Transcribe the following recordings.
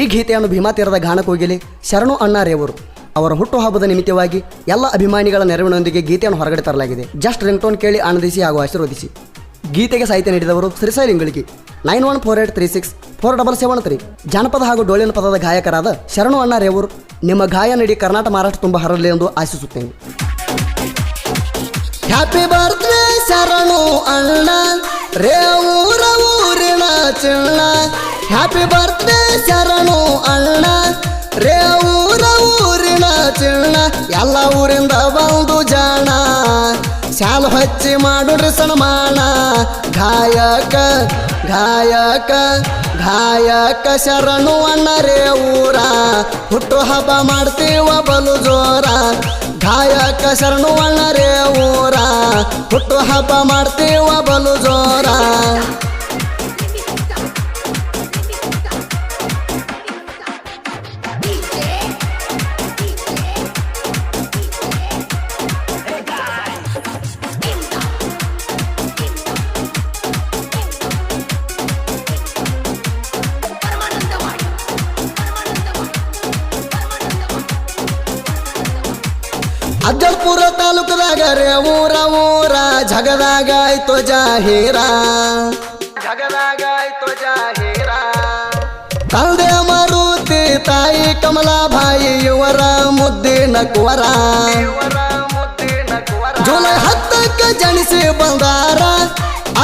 ಈ ಗೀತೆಯನ್ನು ಭೀಮಾ ತೀರದ ಗಾನಕೋಗಿಲೆ ಶರಣು ಅಣ್ಣಾರೆಯವರು ಅವರ ಹುಟ್ಟುಹಬ್ಬದ ನಿಮಿತ್ತವಾಗಿ ಎಲ್ಲ ಅಭಿಮಾನಿಗಳ ನೆರವಿನೊಂದಿಗೆ ಗೀತೆಯನ್ನು ಹೊರಗಡೆ ತರಲಾಗಿದೆ. ಜಸ್ಟ್ ರಿಂಗ್ಟೋನ್ ಕೇಳಿ ಆನಂದಿಸಿ ಹಾಗೂ ಆಶೀರ್ವದಿಸಿ. ಗೀತೆಗೆ ಸಾಹಿತ್ಯ ನೀಡಿದವರು ಶ್ರೀಶೈಲಿಂಗಳಿಗೆ nine one four eight three six four double seven three. ಜಾನಪದ ಹಾಗೂ ಡೋಳಿನ ಪದದ ಗಾಯಕರಾದ ಶರಣು ಅಣ್ಣಾರೆಯವರು ನಿಮ್ಮ ಗಾಯ ನೀಡಿ ಕರ್ನಾಟಕ ಮಹಾರಾಷ್ಟ್ರ ತುಂಬ ಹರಲಿ ಎಂದು ಆಶಿಸುತ್ತೇನೆ. ಹ್ಯಾಪಿ ಬರ್ತ್ಡೇ ಶರಣು ಅಣ್ಣ. ರೇ ಊರ ಊರಿನ ಹ್ಯಾಪಿ ಬರ್ತ್ಡೇ ಶರಣು ಅಣ್ಣ. ರೇ ಊರ ಊರಿನ ಚಿಣ್ಣ, ಎಲ್ಲ ಊರಿಂದ ಬಂದು ಜಾಣ. ಶಾಲು ಹಚ್ಚಿ ಮಾಡುಡ್ರಿ ಸನ್ಮಾನ. ಗಾಯಕ ಗಾಯಕ ಗಾಯಕ, ಶರಣು ಅಣ್ಣ ರೇ ಊರ. ಹುಟ್ಟು ಹಬ್ಬ ಮಾಡ್ತೀವ ಬಲು ಜೋರ. ಗಾಯಕ, ಶರಣು ಅಣ್ಣ ರೇ ಊರ. ಹುಟ್ಟು ಹಬ್ಬ ಮಾಡ್ತೀವ ಬಲು ಜೋರ ಅಜ್ಜಲ್ಪುರ ತಾಲೂಕದಾಗ ರೇ ಊರ ಊರ ಜಗದಾಗ ಆಯ್ತು ಜಾಹೀರ ಜಗದಾಗ ಆಯ್ತು ಜಾಹೀರ ತಂದೆ ಮಾರುತಿ ತಾಯಿ ಕಮಲಾಬಾಯಿ ಇವರ ಮುದ್ದಿನ ಕುವರ ಜುಲೈ ಹತ್ತಕ್ಕೆ ಜನಿಸಿ ಬಂದಾರ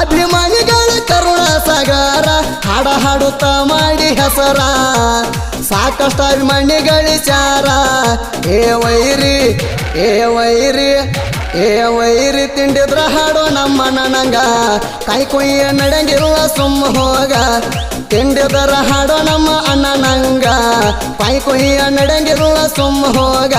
ಅಭಿಮಾನಿಗಳ ಕರುಣ ಸಾಗರ ಹಾಡ ಹಾಡುತ್ತ ಮಾಡಿ ಹೆಸರ ಸಾಕಷ್ಟು ಅಭಿಮಾನಿಗಳಿಚಾರ ಏ ವೈರಿ ಏ ವೈರಿ ಏ ವೈರಿ, ತಿಂಡಿದ್ರ ಹಾಡು ನಮ್ಮ ನನಂಗ ಕೈ ಕುಯ್ಯ ನಡೆಂಗಿಲ್ಲ ಸುಮ್ಮ ಹೋಗ. ತಿಂಡಿದರ ಹಾಡು ನಮ್ಮ ಅಣ್ಣ ನಂಗ. ಕೈ ಕುಯ್ಯ ನಡೆಂಗಿಲ್ಲ ಸುಮ್ಮ ಹೋಗ.